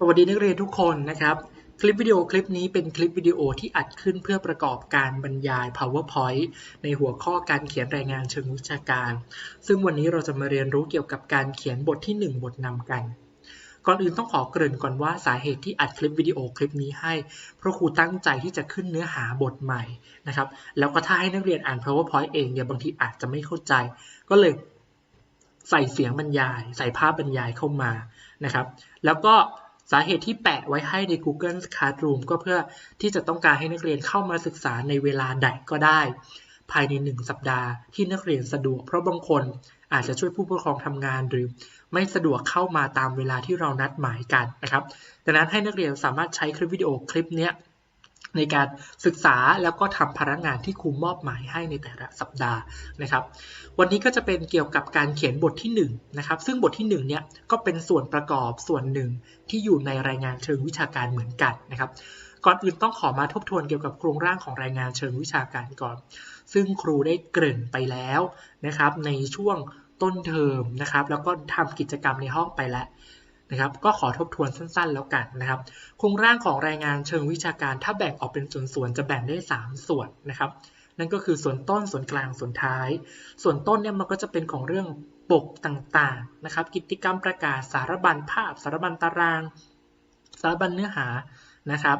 สวัสดีนักเรียนทุกคนนะครับ คลิปวิดีโอคลิปนี้เป็นคลิปวิดีโอที่อัดขึ้นเพื่อประกอบการบรรยาย PowerPoint ในหัวข้อการเขียนรายงานเชิงวิชาการ ซึ่งวันนี้เราจะมาเรียนรู้เกี่ยวกับการเขียนบทที่ 1 บทนำกัน ก่อนอื่นต้องขอเกริ่นก่อนว่าสาเหตุที่อัดคลิปวิดีโอคลิปนี้ให้ เพราะครูตั้งใจที่จะขึ้นเนื้อหาบทใหม่นะครับ แล้วก็ถ้าให้นักเรียนอ่าน PowerPoint เองเนี่ยบางทีอาจจะไม่เข้าใจ ก็เลยใส่เสียงบรรยาย ใส่ภาพบรรยายเข้ามานะครับ แล้วก็ สาเหตุที่แปะไว้ให้ใน Google Classroom ก็เพื่อที่จะต้องการให้นักเรียนเข้ามาศึกษาในเวลาใดก็ได้ ภายใน 1 สัปดาห์ที่นักเรียนสะดวก เพราะบางคนอาจจะช่วยผู้ปกครองทำงานหรือไม่สะดวกเข้ามาตามเวลาที่เรานัดหมายกันนะครับ ดังนั้นให้นักเรียนสามารถใช้คลิปวิดีโอคลิปนี้ ในการศึกษาแล้วก็ทำภาระงานที่ครูมอบหมายให้ในแต่ละสัปดาห์นะครับ วันนี้ก็จะเป็นเกี่ยวกับการเขียนบทที่1นะครับซึ่งบทที่1เนี่ยก็เป็นส่วนประกอบส่วนหนึ่งที่อยู่ในรายงานเชิงวิชาการเหมือนกันนะครับ ก่อนอื่นต้องขอมาทบทวนเกี่ยวกับโครงร่างของรายงานเชิงวิชาการก่อน ซึ่งครูได้เกริ่นไปแล้วนะครับ ในช่วงต้นเทอมนะครับ แล้วก็ทำกิจกรรมในห้องไปแล้ว นะครับก็ขอทบทวนสั้นๆ แล้วกันนะครับโครงร่างของรายงานเชิงวิชาการถ้าแบ่งออกเป็นส่วนๆจะแบ่งได้ 3 ส่วนนะครับ นั่นก็คือส่วนต้นส่วนกลางส่วนท้าย ส่วนต้นเนี่ยมันก็จะเป็นของเรื่องปกต่างๆนะครับ กิจกรรมประกาศสารบัญภาพ สารบัญตาราง สารบัญเนื้อหานะครับ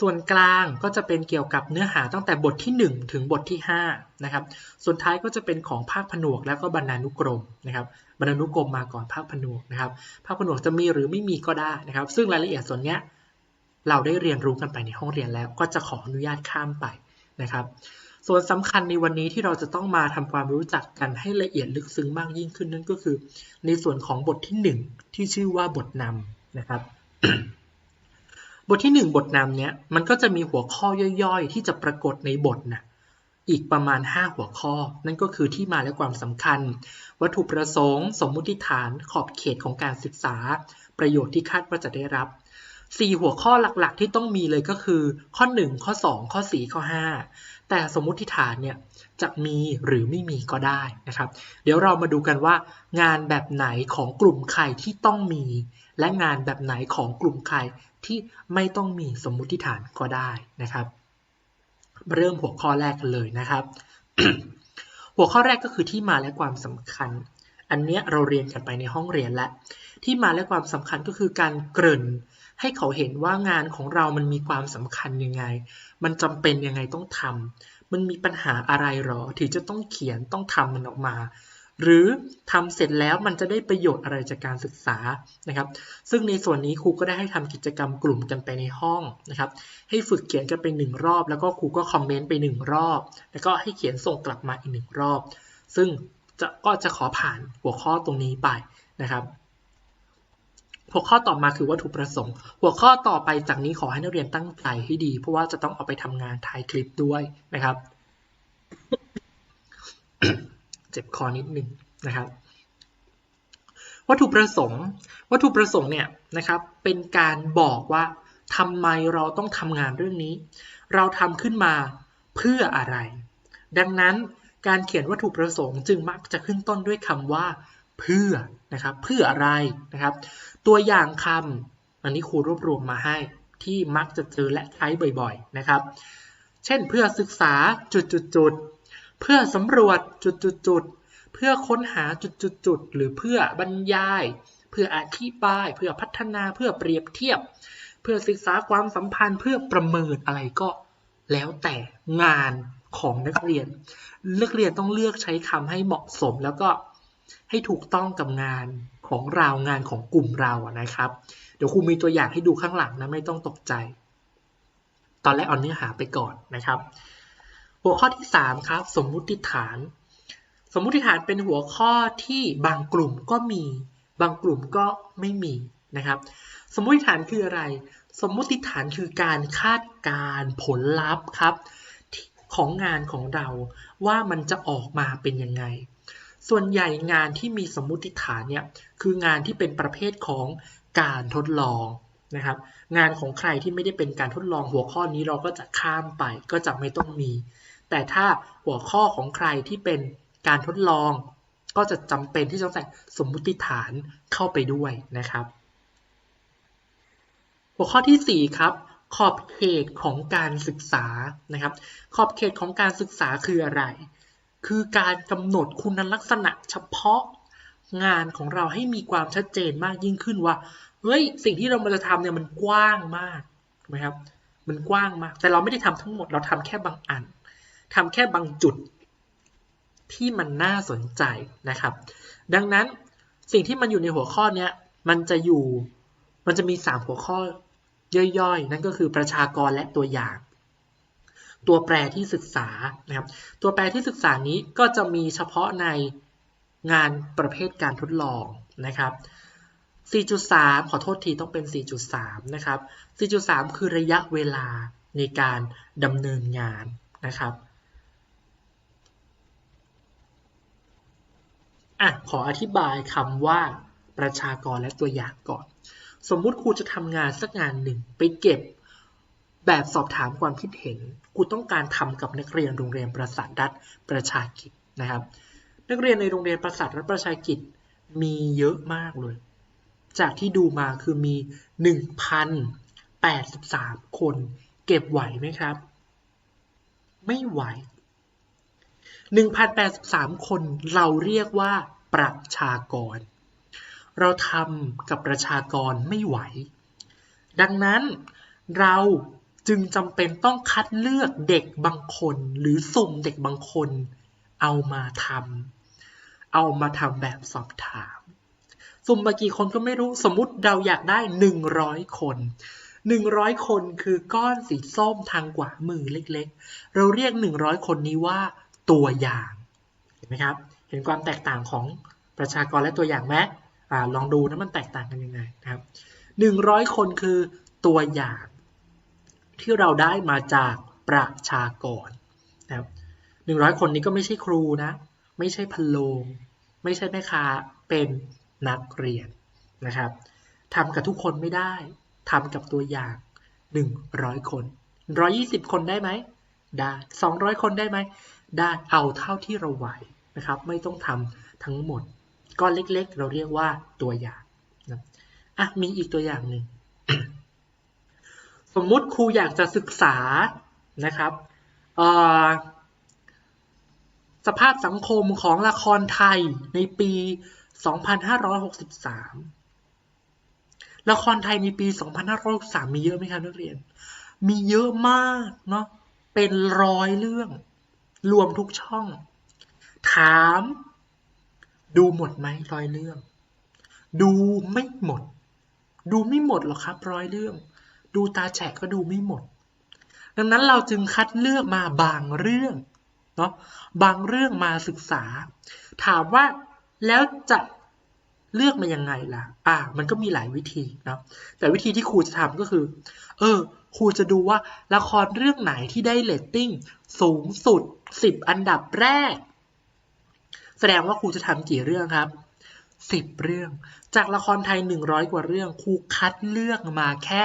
ส่วนกลางก็จะเป็นเกี่ยวกับเนื้อหาตั้งแต่บทที่ 1 ถึงบทที่5นะครับ ส่วนท้ายก็จะเป็นของภาคผนวกแล้วก็บรรณานุกรมนะครับบรรณานุกรมมาก่อนภาคผนวกนะครับ ภาคผนวกจะมีหรือไม่มีก็ได้นะครับ ซึ่งรายละเอียดส่วนเนี้ยเราได้เรียนรู้กันไปในห้องเรียนแล้ว ก็จะขออนุญาตข้ามไปนะครับ ส่วนสำคัญในวันนี้ที่เราจะต้องมาทำความรู้จักกันให้ละเอียดลึกซึ้งมากยิ่งขึ้นนั่นก็คือ ในส่วนของบทที่ 1 ที่ชื่อว่าบทนำนะครับ บทที่ 1 บทนำเนี้ยมันก็จะมีหัวข้อย่อยๆ ที่จะปรากฏในบทนะอีกประมาณ 5 หัวข้อ นั่นก็คือที่มาและความสำคัญ วัตถุประสงค์ สมมุติฐาน ขอบเขตของการศึกษา ประโยชน์ที่คาดว่าจะได้รับ 4 หัวข้อหลักๆ ที่ต้องมีเลยก็คือ ข้อ 1 ข้อ 2 ข้อ 4 ข้อ 5 แต่สมมุติฐานเนี่ยจะมีหรือไม่มีก็ได้นะครับ เดี๋ยวเรามาดูกันว่า งานแบบไหนของกลุ่มใครที่ต้องมี และงานแบบไหนของกลุ่มใคร ที่ไม่ต้องมีสมมุติฐานก็ได้นะครับ เริ่มหัวข้อแรกกันเลยนะครับ หัวข้อแรกก็คือที่มาและความสำคัญ อันเนี้ยเราเรียนกันไปในห้องเรียนแล้วที่มาและความสำคัญก็คือการเกริ่นให้เขาเห็นว่างานของเรามันมีความสำคัญยังไง มันจำเป็นยังไงต้องทำมันมีปัญหาอะไรหรอถึงจะต้องเขียนต้องทำมันออกมา หรือทำเสร็จแล้วมันจะได้ประโยชน์อะไรจากการศึกษานะครับ ซึ่งในส่วนนี้ครูก็ได้ให้ทำกิจกรรมกลุ่มกันไปในห้องนะครับ ให้ฝึกเขียนกันไปหนึ่งรอบ แล้วก็ครูก็คอมเมนต์ไปหนึ่งรอบ แล้วก็ให้เขียนส่งกลับมาอีกหนึ่งรอบ ซึ่งจะก็จะขอผ่านหัวข้อตรงนี้ไปนะครับหัวข้อต่อมาคือวัตถุประสงค์ หัวข้อต่อไปจากนี้ขอให้นักเรียนตั้งใจให้ดี เพราะว่าจะต้องเอาไปทำงานถ่ายคลิปด้วยนะครับ จ็บคอนิดนึงนะครับวัตถุประสงค์ วัตถุประสงค์เนี่ยนะครับเป็นการบอกว่าทำไมเราต้องทำงานเรื่องนี้ เราทำขึ้นมาเพื่ออะไร ดังนั้นการเขียนวัตถุประสงค์จึงมักจะขึ้นต้นด้วยคำว่าเพื่อนะครับเพื่ออะไรนะครับ ตัวอย่างคำอันนี้ครูรวบรวมมาให้ที่มักจะเจอและใช้บ่อยๆนะครับ เช่นเพื่อศึกษาจุดๆ เพื่อสำรวจจุดๆเพื่อค้นหาจุดๆหรือเพื่อบรรยาย เพื่ออธิบาย เพื่อพัฒนาเพื่อเปรียบเทียบ เพื่อศึกษาความสัมพันธ์เพื่อประเมินอะไรก็แล้วแต่งานของนักเรียนนักเรียนต้องเลือกใช้คำให้เหมาะสมแล้วก็ให้ถูกต้องกับงานของเรางานของกลุ่มเราอะนะครับ เดี๋ยวครูมีตัวอย่างให้ดูข้างหลังนะไม่ต้องตกใจ ตอนแรกเอาเนื้อหาไปก่อนนะครับ หัวข้อที่ 3 ครับ สมมุติฐาน สมมุติฐานเป็นหัวข้อที่บางกลุ่มก็มี บางกลุ่มก็ไม่มีนะครับ สมมุติฐานคืออะไร สมมุติฐานคือการคาดการผลลัพธ์ครับของงานของเราว่ามันจะออกมาเป็นยังไง ส่วนใหญ่งานที่มีสมมุติฐานเนี่ยคืองานที่เป็นประเภทของการทดลองนะครับงานของใครที่ไม่ได้เป็นการทดลองหัวข้อนี้เราก็จะข้ามไปก็จะไม่ต้องมี แต่ถ้าหัวข้อของใครที่เป็นการทดลอง ก็จะจำเป็นที่ต้องใส่สมมุติฐานเข้าไปด้วยนะครับ หัวข้อที่ 4 ครับ ขอบเขตของการศึกษานะครับ ขอบเขตของการศึกษาคืออะไร คือการกำหนดคุณลักษณะเฉพาะงานของเราให้มีความชัดเจนมากยิ่งขึ้นว่าเฮ้ยสิ่งที่เรามาจะทำเนี่ยมันกว้างมากถูกไหมครับมันกว้างมาก แต่เราไม่ได้ทำทั้งหมดเราทำแค่บางอัน ทำแค่บางจุดที่มันน่าสนใจนะครับ ดังนั้นสิ่งที่มันอยู่ในหัวข้อเนี้ยมันจะอยู่มันจะมี 3 หัวข้อย่อยๆ นั่นก็คือประชากรและตัวอย่าง ตัวแปรที่ศึกษานะครับตัวแปรที่ศึกษานี้ก็จะมีเฉพาะในงานประเภทการทดลองนะครับ 4.3 ขอโทษทีต้องเป็น 4.3 นะครับ 4.3 คือระยะเวลาในการดำเนินงานนะครับ อะขออธิบายคำว่าประชากรและตัวอย่างก่อน สมมุติครูจะทำงานสักงานหนึ่งไปเก็บแบบสอบถามความคิดเห็นครูต้องการทำกับนักเรียนโรงเรียนประสาทรัฐประชากิจนะครับ นักเรียนในโรงเรียนประสาทรัฐประชากิจมีเยอะมากเลย จากที่ดูมาคือมี 1,083 คน เก็บไหวไหมครับ ไม่ไหว 1,083 คนเราเรียกว่าประชากร เราทำกับประชากรไม่ไหว ดังนั้นเราจึงจำเป็นต้องคัดเลือกเด็กบางคน หรือสุ่มเด็กบางคน เอามาทำเอามาทำแบบสอบถาม สุ่มมากี่คนก็ไม่รู้สมมติเราอยากได้ 100 คน100คนคือก้อนสีส้มทางกว่ามือเล็กๆ เราเรียก100คนนี้ว่า ตัวอย่างเห็นไหมครับเห็นความแตกต่างของประชากรและตัวอย่างไหมอลองดูนะมันแตกต่างกันยังไงนะครับ 100 คนคือตัวอย่าง ที่เราได้มาจากประชากรนะครับ100คนนี้ก็ไม่ใช่ครูนะ ไม่ใช่พะโลง ไม่ใช่แม่ค้าเป็นนักเรียนนะครับทำกับทุกคนไม่ได้ทำกับตัวอย่าง 100 คน 120 คนได้ไหมได้ 200 คนได้ไหม ได้เอาเท่าที่เราไหวนะครับ ไม่ต้องทำทั้งหมด ก้อนเล็กๆ เราเรียกว่าตัวอย่างนะอะมีอีกตัวอย่างหนึ่งสมมุติครูอยากจะศึกษานะครับสภาพสังคมของละครไทยในปี 2563 ละครไทยในปี 2563 มีเยอะไหมครับนักเรียน มีเยอะมากเนาะ เป็นร้อยเรื่อง รวมทุกช่อง ถาม ดูหมดไหมร้อยเรื่อง ดูไม่หมด ดูไม่หมดหรอกครับร้อยเรื่อง ดูตาแฉกก็ดูไม่หมด ดังนั้นเราจึงคัดเลือกมาบางเรื่องเนาะบางเรื่องมาศึกษา ถามว่าแล้วจะ เลือกมายังไงล่ะ อ่า มันก็มีหลายวิธีนะแต่วิธีที่ครูจะทำก็คือ เออ ครูจะดูว่าละครเรื่องไหนที่ได้เรตติ้งสูงสุด 10 อันดับแรก แสดงว่าครูจะทำกี่เรื่องครับ 10 เรื่อง จากละครไทย 100 กว่าเรื่อง ครูคัดเลือกมาแค่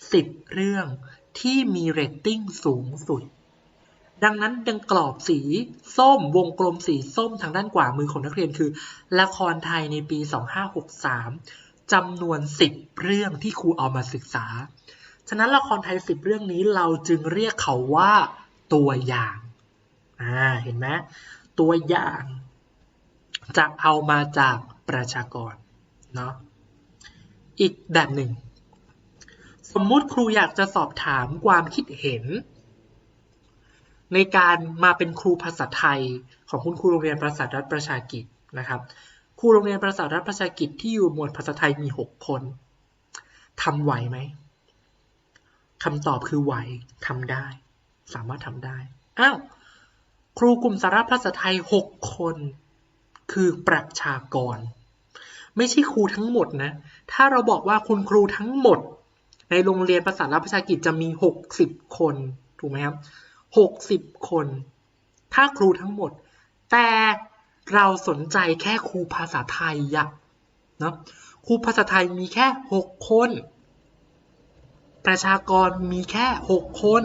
10 เรื่องที่มีเรตติ้งสูงสุด ดังนั้นดังกรอบสีส้มวงกลมสีส้มทางด้านขวามือของนักเรียนคือ ละครไทยในปี 2563จำนวน 10 เรื่องที่ครูเอามาศึกษา ฉะนั้นละครไทย 10 เรื่องนี้เราจึงเรียกเขาว่าตัวอย่างอ่าเห็นไหมตัวอย่าง จะเอามาจากประชากรเนาะอีกแบบหนึ่ง สมมุติครูอยากจะสอบถามความคิดเห็น ในการมาเป็นครูภาษาไทยของคุณครูโรงเรียนประสาทรัฐประชากิจนะครับครูโรงเรียนประสาทรัฐประชากิจที่อยู่หมวดภาษาไทยมี 6 คนทำไหวไหมคำตอบคือไหวทำได้ สามารถทำได้อ้าวครูกลุ่มสาระภาษาไทย 6 คน คือประชากร ไม่ใช่ครูทั้งหมดนะ ถ้าเราบอกว่าคุณครูทั้งหมด ในโรงเรียนภาษารัฐประชากิจจะมี 60 คน ถูกไหมครับ 60 คน ถ้าครูทั้งหมด แต่เราสนใจแค่ครูภาษาไทยอะเนาะครูภาษาไทยมีแค่ 6 คน ประชากรมีแค่ 6 คน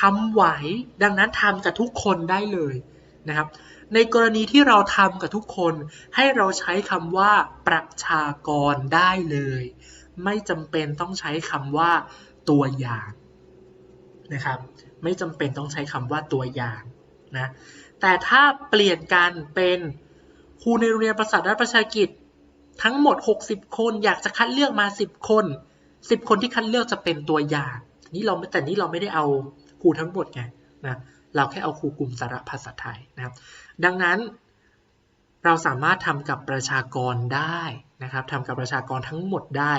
ทำไหวดังนั้นทำกับทุกคนได้เลยนะครับ ในกรณีที่เราทำกับทุกคนให้เราใช้คำว่าประชากรได้เลย ไม่จำเป็นต้องใช้คำว่าตัวอย่างนะครับ ไม่จำเป็นต้องใช้คำว่าตัวอย่างนะแต่ถ้าเปลี่ยนกันเป็นครูในโรงเรียนประสาทรัฐประชากิจทั้งหมด 60 คนอยากจะคัดเลือกมา 10 คน 10 คนที่คัดเลือกจะเป็นตัวอย่างนี่เราแต่นี่เราไม่ได้เอาครูทั้งหมดไงนะเราแค่เอาครูกลุ่มสาระภาษาไทยนะครับดังนั้นเราสามารถทำกับประชากรได้นะครับทำกับประชากรทั้งหมดได้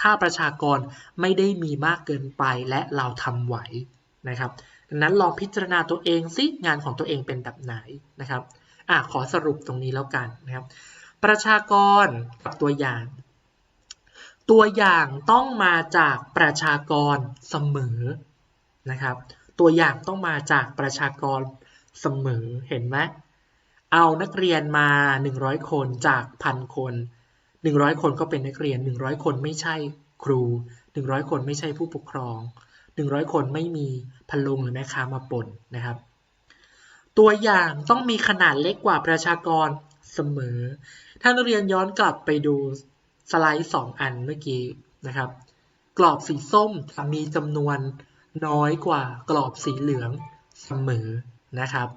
ถ้าประชากรไม่ได้มีมากเกินไปและเราทำไหว นะครับดังนั้นลองพิจารณาตัวเองซิงานของตัวเองเป็นแบบไหนนะครับอะขอสรุปตรงนี้แล้วกันนะครับ ประชากรกับตัวอย่าง ตัวอย่างต้องมาจากประชากรเสมอนะครับ ตัวอย่างต้องมาจากประชากรเสมอเห็นไหมเอานักเรียนมา 100 คนจากพันคน 100 คนก็เป็นนักเรียน 100 คนไม่ใช่ครู 100 คนไม่ใช่ผู้ปกครอง 100 คนไม่มีพันลุงหรือแม่ค้ามาปนนะครับ ตัวอย่างต้องมีขนาดเล็กกว่าประชากรเสมอ ถ้านักเรียนย้อนกลับไปดูสไลด์ 2 อันเมื่อกี้นะครับ กรอบสีส้มมีจำนวนน้อยกว่ากรอบสีเหลืองเสมอนะครับ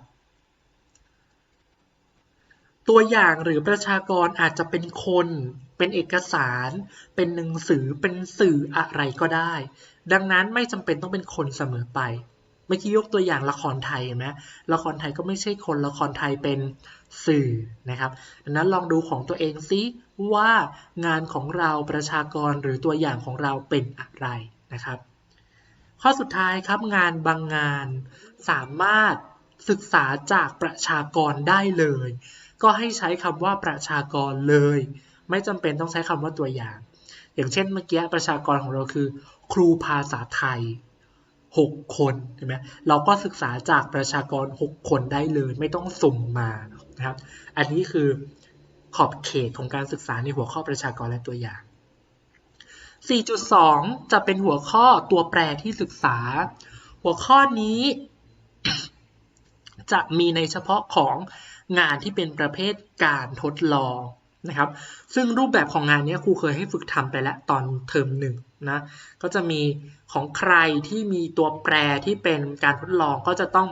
ตัวอย่างหรือประชากรอาจจะเป็นคน เป็นเอกสาร เป็นหนังสือ เป็นสื่ออะไรก็ได้ ดังนั้นไม่จำเป็นต้องเป็นคนเสมอไป เมื่อกี้ยกตัวอย่างละครไทยเห็นไหมละครไทยก็ไม่ใช่คน ละครไทยเป็นสื่อนะครับ ดังนั้นลองดูของตัวเองซิว่างานของเราประชากรหรือตัวอย่างของเราเป็นอะไรนะครับ ข้อสุดท้ายครับงานบางงานสามารถศึกษาจากประชากรได้เลย ก็ให้ใช้คำว่าประชากรเลย ไม่จำเป็นต้องใช้คำว่าตัวอย่าง อย่างเช่นเมื่อกี้ประชากรของเราคือ ครูภาษาไทย 6 คนเห็นไหมเราก็ศึกษาจากประชากร 6 คนได้เลย ไม่ต้องสุ่มมานะครับอันนี้คือขอบเขตของการศึกษาในหัวข้อประชากรและตัวอย่าง 4.2 จะเป็นหัวข้อตัวแปรที่ศึกษา หัวข้อนี้ จะมีในเฉพาะของงานที่เป็นประเภทการทดลอง นะครับ ซึ่งรูปแบบของงานนี้ครูเคยให้ฝึกทำไปแล้วตอนเทอมหนึ่งนะ ก็จะมีของใครที่มีตัวแปรที่เป็นการทดลองก็จะต้อง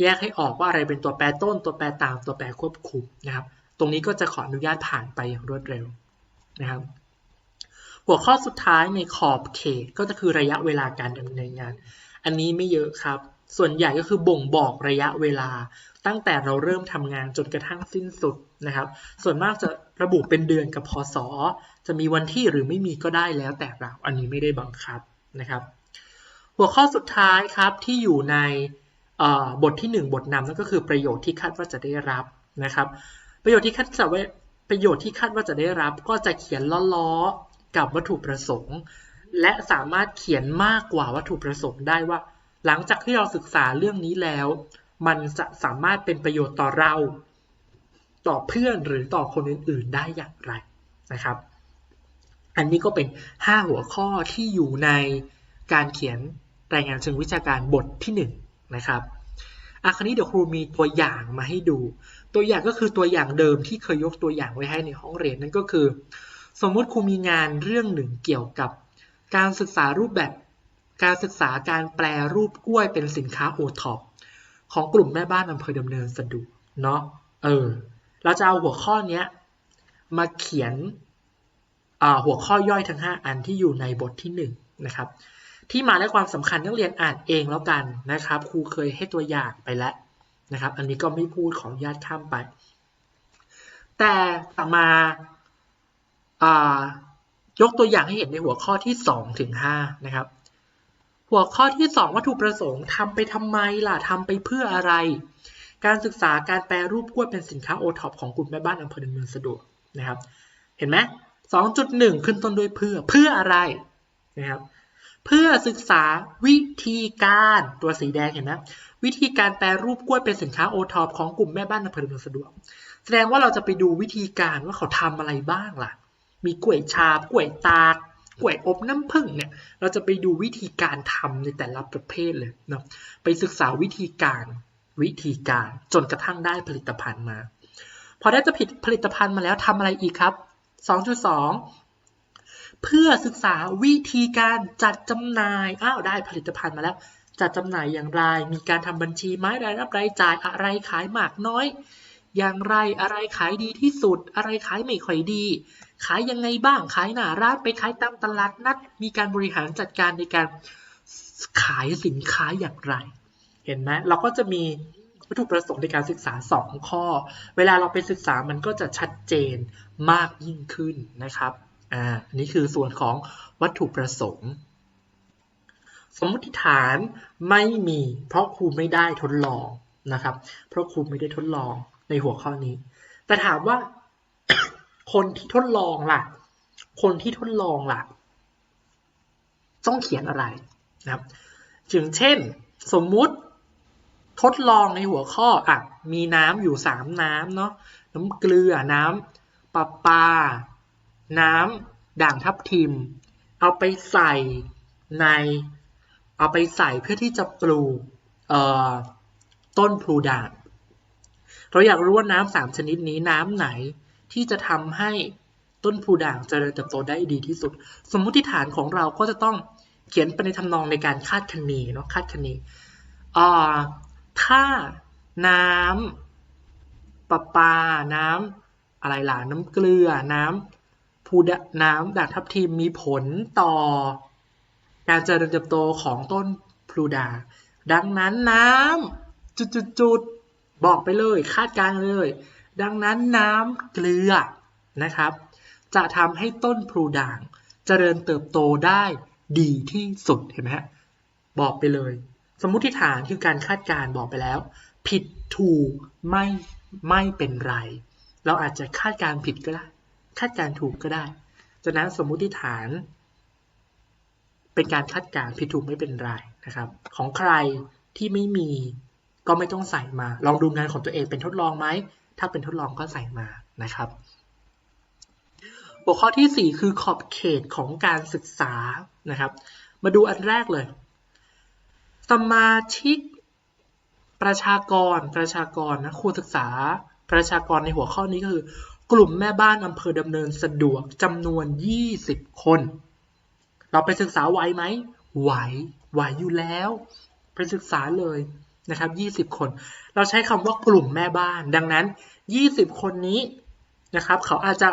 แยกให้ออกว่าอะไรเป็นตัวแปรต้น ตัวแปรตาม ตัวแปรควบคุมนะครับ ตรงนี้ก็จะขออนุญาตผ่านไปอย่างรวดเร็วนะครับ หัวข้อสุดท้ายในขอบเขตก็จะคือระยะเวลาการดำเนินงาน อันนี้ไม่เยอะครับ ส่วนใหญ่ก็คือบ่งบอกระยะเวลา ตั้งแต่เราเริ่มทำงานจนกระทั่งสิ้นสุดนะครับ ส่วนมากจะระบุเป็นเดือนกับพศ จะมีวันที่หรือไม่มีก็ได้แล้วแต่เรา อันนี้ไม่ได้บังคับนะครับ หัวข้อสุดท้ายครับที่อยู่ในบทที่ 1 บทนำนั่นก็คือประโยชน์ที่คาดว่าจะได้รับนะครับ ประโยชน์ที่คาดจะประโยชน์ที่คาดว่าจะได้รับ ก็จะเขียนล้อๆกับวัตถุประสงค์ และสามารถเขียนมากกว่าวัตถุประสงค์ได้ว่า หลังจากที่เราศึกษาเรื่องนี้แล้ว มันจะสามารถเป็นประโยชน์ต่อเรา ต่อเพื่อนหรือต่อคนอื่น ๆ ได้อย่างไรนะครับ อันนี้ก็เป็น 5 หัวข้อที่อยู่ในการเขียนรายงานเชิงวิชาการบทที่ 1 นะครับอาคราวนี้เดี๋ยวครูมีตัวอย่างมาให้ดู ตัวอย่างก็คือตัวอย่างเดิมที่เคยยกตัวอย่างไว้ให้ในห้องเรียนนั่นก็คือ สมมุติครูมีงานเรื่องหนึ่งเกี่ยวกับ การศึกษารูปแบบ การศึกษาการแปลรูปกล้วยเป็นสินค้าโอท็อป ของกลุ่มแม่บ้านอำเภอดำเนินสะดวกเนาะเออ เราจะเอาหัวข้อนี้มาเขียนหัวข้อย่อยทั้ง 5 อันที่อยู่ในบทที่ 1 นะครับ ที่มาและความสำคัญนักเรียนอ่านเองแล้วกันนะครับ ครูเคยให้ตัวอย่างไปแล้วนะครับ อันนี้ก็ไม่พูดขออนุญาตข้ามไป แต่ต่อมายกตัวอย่างให้เห็นในหัวข้อที่ 2 ถึง 5 นะครับ หัวข้อที่ 2 วัตถุประสงค์ทำไปทำไมล่ะทำไปเพื่ออะไร การศึกษาการแปลรูปกล้วยเป็นสินค้าโอท็อปของกลุ่มแม่บ้านอำเภอดำเนินสะดวกนะครับ เห็นไหม2.1ขึ้นต้นด้วยเพื่อเพื่ออะไรนะครับเพื่อศึกษาวิธีการตัวสีแดงเห็นไหมวิธีการแปลรูปกล้วยเป็นสินค้าโอท็อปของกลุ่มแม่บ้านอำเภอดำเนินสะดวก แสดงว่าเราจะไปดูวิธีการว่าเขาทำอะไรบ้างล่ะ มีกล้วยชาบกล้วยตาก กล้วยอบน้ำผึ้งเนี่ยเราจะไปดูวิธีการทำในแต่ละประเภทเลยเนาะไปศึกษาวิธีการวิธีการจนกระทั่งได้ผลิตภัณฑ์มา พอได้จะผิดผลิตภัณฑ์มาแล้วทำอะไรอีกครับ 2.2 เพื่อศึกษาวิธีการจัดจำหน่ายอ้าวได้ผลิตภัณฑ์มาแล้ว จัดจำหน่ายอย่างไร มีการทำบัญชีไหมรายรับรายจ่ายอะไรขายมากน้อย อย่างไรอะไรขายดีที่สุด อะไรขายไม่ค่อยดี ขายยังไงบ้าง ขายหน้าร้านไปขายตามตลาดนัด มีการบริหารจัดการในการขายสินค้าอย่างไร เห็นไหมเราก็จะมีวัตถุประสงค์ในการศึกษา 2 ข้อ เวลาเราไปศึกษามันก็จะชัดเจนมากยิ่งขึ้นนะครับอ่าอันนี้คือส่วนของวัตถุประสงค์ สมมติฐานไม่มี เพราะครูไม่ได้ทดลองนะครับ เพราะครูไม่ได้ทดลองในหัวข้อนี้ แต่ถามว่า คนที่ทดลองล่ะ คนที่ทดลองล่ะ ต้องเขียนอะไรนะครับอย่างเช่น สมมุติทดลองในหัวข้ออะมีน้ำอยู่3น้ำเนาะน้ำเกลือน้ำประปาน้ำด่างทับทิม เอาไปใส่ใน เอาไปใส่เพื่อที่จะปลูกเอ่อต้นพลูด่างเราอยากรู้ว่าน้ำสามชนิดนี้น้ำไหน ที่จะทำให้ต้นพลูด่างเจริญเติบโตได้ดีที่สุด สมมุติฐานของเราก็จะต้องเขียนไปในทำนองในการคาดคะเนเนาะคาดคะเนอ่าถ้าน้ำประปา น้ำอะไรล่ะน้ำเกลือ น้ำพูดน้ำด่างทับทิมมีผลต่อ การเจริญเติบโตของต้นพลูด่างดังนั้นน้ำจุดๆบอกไปเลย คาดการณ์เลย ดังนั้นน้ำเกลือนะครับ จะทำให้ต้นพลูด่างเจริญเติบโตได้ดีที่สุดเห็นไหมฮะบอกไปเลย สมมุติฐานคือการคาดการณ์บอกไปแล้ว ผิดถูกไม่ไม่เป็นไร เราอาจจะคาดการณ์ผิดก็ได้ คาดการณ์ถูกก็ได้จากนั้นสมมุติฐาน เป็นการคาดการณ์ผิดถูกไม่เป็นไรนะครับ ของใครที่ไม่มีก็ไม่ต้องใส่มา ลองดูงานของตัวเองเป็นทดลองไหม ถ้าเป็นทดลองก็ใส่มานะครับ หัวข้อที่ 4 คือขอบเขตของการศึกษานะครับ มาดูอันแรกเลย สมาชิกประชากรประชากรนะครูศึกษาประชากรในหัวข้อนี้ก็คือ กลุ่มแม่บ้านอำเภอดำเนินสะดวกจำนวน 20 คน เราไปศึกษาไหวไหมไหวไหวอยู่แล้ว ไปศึกษาเลย นะครับ20 คน เราใช้คำว่ากลุ่มแม่บ้าน ดังนั้น 20 คนนี้นะครับ เขาอาจจะ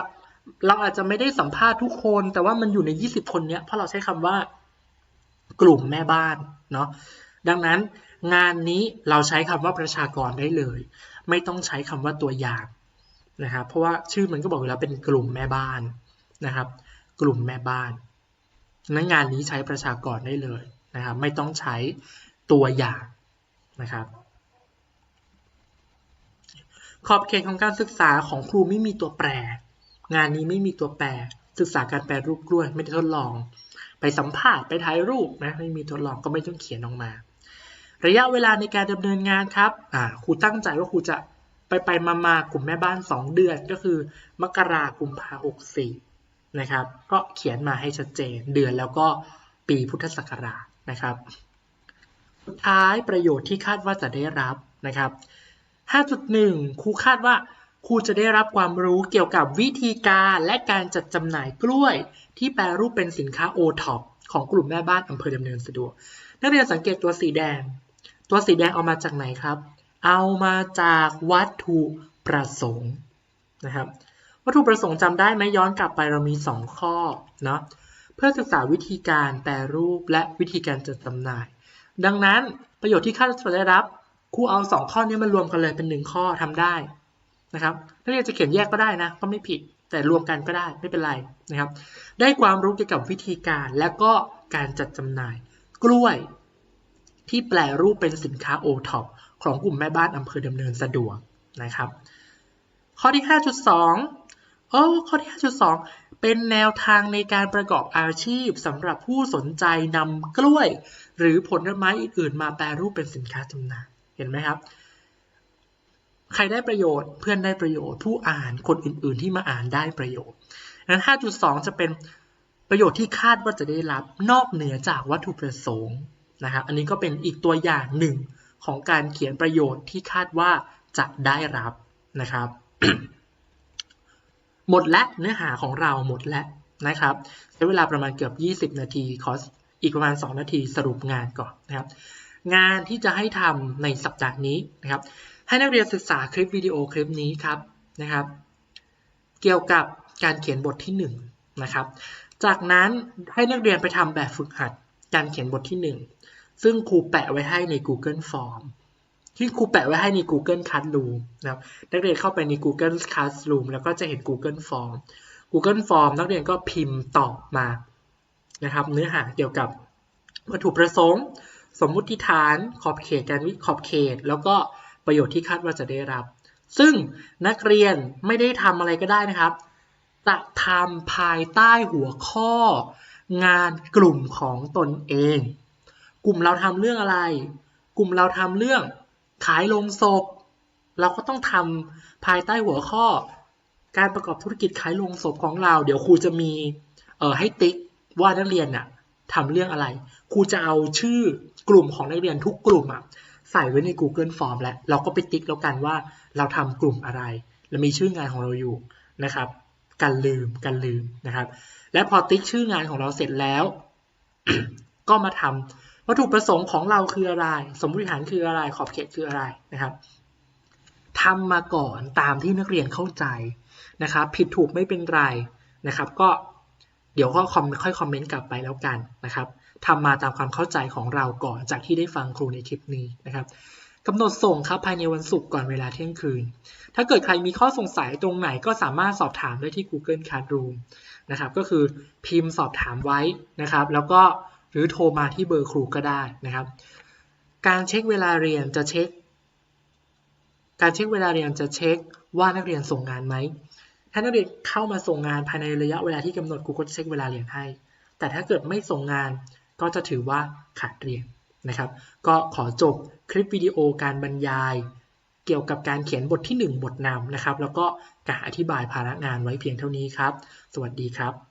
เราอาจจะไม่ได้สัมภาษณ์ทุกคน แต่ว่ามันอยู่ใน 20 คนเนี้ยเพราะเราใช้คำว่ากลุ่มแม่บ้านเนาะดังนั้นงานนี้เราใช้คำว่าประชากรได้เลย ไม่ต้องใช้คำว่าตัวอย่างนะครับเพราะว่าชื่อมันก็บอกอยู่แล้วเป็นกลุ่มแม่บ้านนะครับ กลุ่มแม่บ้านนั้นงานนี้ใช้ประชากรได้เลยนะครับ ไม่ต้องใช้ตัวอย่าง นะครับ ขอบเขตของการศึกษาของครูไม่มีตัวแปร งานนี้ไม่มีตัวแปร ศึกษาการแปรรูปกล้วยไม่ได้ทดลอง ไปสัมภาษณ์ไปถ่ายรูปนะไม่มีทดลองก็ไม่ต้องเขียนออกมา ระยะเวลาในการดำเนินงานครับครูตั้งใจว่าครูจะไปไปมามากลุ่มแม่บ้าน 2 เดือนก็คือมกราคมพาหกสี่นะครับ ก็เขียนมาให้ชัดเจนเดือนแล้วก็ปีพุทธศักราชนะครับ สุดท้ายประโยชน์ที่คาดว่าจะได้รับนะครับ 5.1 ครูคาดว่าครูจะได้รับความรู้เกี่ยวกับวิธีการและการจัดจำหน่ายกล้วย ที่แปรรูปเป็นสินค้า o t o p ของกลุ่มแม่บ้านอำเภอดำเนินสะดวก นักเรียนสังเกตตัวสีแดง ตัวสีแดงเอามาจากไหนครับ เอามาจากวัตถุประสงค์นะครับวัตถุประสงค์จำได้ไหมย้อนกลับไปเรามี 2 ข้อเนาะเพื่อศึกษาวิธีการแปรรูปและวิธีการจัดจำหน่าย ดังนั้นประโยชน์ที่ค่าจะได้รับครูเอา 2 ข้อนี้มารวมกันเลยเป็น 1 ข้อทำได้นะครับนักเรียนจะเขียนแยกก็ได้นะก็ไม่ผิดแต่รวมกันก็ได้ไม่เป็นไรนะครับ ได้ความรู้เกี่ยวกับวิธีการและก็การจัดจำหน่าย กล้วย ที่แปลรูปเป็นสินค้าโอท็อปของกลุ่มแม่บ้านอำเภอดำเนินสะดวกนะครับ ข้อที่ 5.2โอ้ข้อที่ 5.2 เป็นแนวทางในการประกอบอาชีพสำหรับผู้สนใจนำกล้วย หรือผลไม้อื่นๆ มาแปรรูปเป็นสินค้าจำหน่ายเห็นไหมครับ ใครได้ประโยชน์เพื่อนได้ประโยชน์ผู้อ่านคนอื่นๆ ที่มาอ่านได้ประโยชน์นั้น 5.2 จะเป็นประโยชน์ที่คาดว่าจะได้รับนอกเหนือจากวัตถุประสงค์นะครับอันนี้ก็เป็นอีกตัวอย่างหนึ่งของการเขียนประโยชน์ที่คาดว่าจะได้รับนะครับ หมดและเนื้อหาของเราหมดแล้วนะครับใช้เวลาประมาณเกือบ 20 นาทีขอสอีกประมาณ 2 นาทีสรุปงานก่อนนะครับงานที่จะให้ทำในสัปดาห์นี้นะครับให้นักเรียนศึกษาคลิปวิดีโอคลิปนี้ครับนะครับ เกี่ยวกับการเขียนบทที่1นงนะครับจากนั้นให้นักเรียนไปทำแบบฝึกหัดการเขียนบทที่ 1 ซึ่งครูแปะไว้ให้ใน Google Form ที่ครูแปะไว้ให้ใน Google Classroom นะครับนักเรียนเข้าไปใน Google Classroom แล้วก็จะเห็น Google Form Google Form นักเรียนก็พิมพ์ตอบมานะครับ เนื้อหาเกี่ยวกับวัตถุประสงค์ สมมุติฐานขอบเขตการวิขอบเขต แล้วก็ประโยชน์ที่คาดว่าจะได้รับ ซึ่งนักเรียนไม่ได้ทำอะไรก็ได้นะครับจะทำภายใต้หัวข้อ งานกลุ่มของตนเอง กลุ่มเราทำเรื่องอะไร กลุ่มเราทำเรื่อง ขายลงศพ เราก็ต้องทำภายใต้หัวข้อ การประกอบธุรกิจขายลงศพของเรา เดี๋ยวครูจะมีเอ่อให้ติ๊กว่านักเรียนน่ะทำเรื่องอะไร ครูจะเอาชื่อกลุ่มของนักเรียนทุกกลุ่มอะใส่ไว้ใน Google Form แล้วเราก็ไปติ๊กแล้วกันว่าเราทำกลุ่มอะไร และมีชื่องานของเราอยู่นะครับกันลืมกันลืมนะครับ และพอติ๊กชื่องานของเราเสร็จแล้ว ก็มาทำ วัตถุประสงค์ของเราคืออะไร สมมติฐานคืออะไร ขอบเขตคืออะไรนะครับทำมาก่อนตามที่นักเรียนเข้าใจนะครับ ผิดถูกไม่เป็นไรนะครับ ก็เดี๋ยวก็คอมค่อยคอมเมนต์กลับไปแล้วกันนะครับทำมาตามความเข้าใจของเราก่อนจากที่ได้ฟังครูในคลิปนี้นะครับกำหนดส่งครับภายในวันศุกร์ก่อนเวลาเที่ยงคืน ถ้าเกิดใครมีข้อสงสัยตรงไหนก็สามารถสอบถามได้ที่ Google Classroom นะครับ ก็คือพิมพ์สอบถามไว้นะครับ แล้วก็ หรือโทรมาที่เบอร์ครูก็ได้นะครับ การเช็คเวลาเรียนจะเช็ค การเช็คเวลาเรียนจะเช็คว่านักเรียนส่งงานไหม ถ้านักเรียนเข้ามาส่งงานภายในระยะเวลาที่กำหนดครูก็จะเช็คเวลาเรียนให้ แต่ถ้าเกิดไม่ส่งงานก็จะถือว่าขาดเรียนนะครับ ก็ขอจบคลิปวิดีโอการบรรยาย เกี่ยวกับการเขียนบทที่ 1 บทนำนะครับ แล้วก็การอธิบายภาระงานไว้เพียงเท่านี้ครับ สวัสดีครับ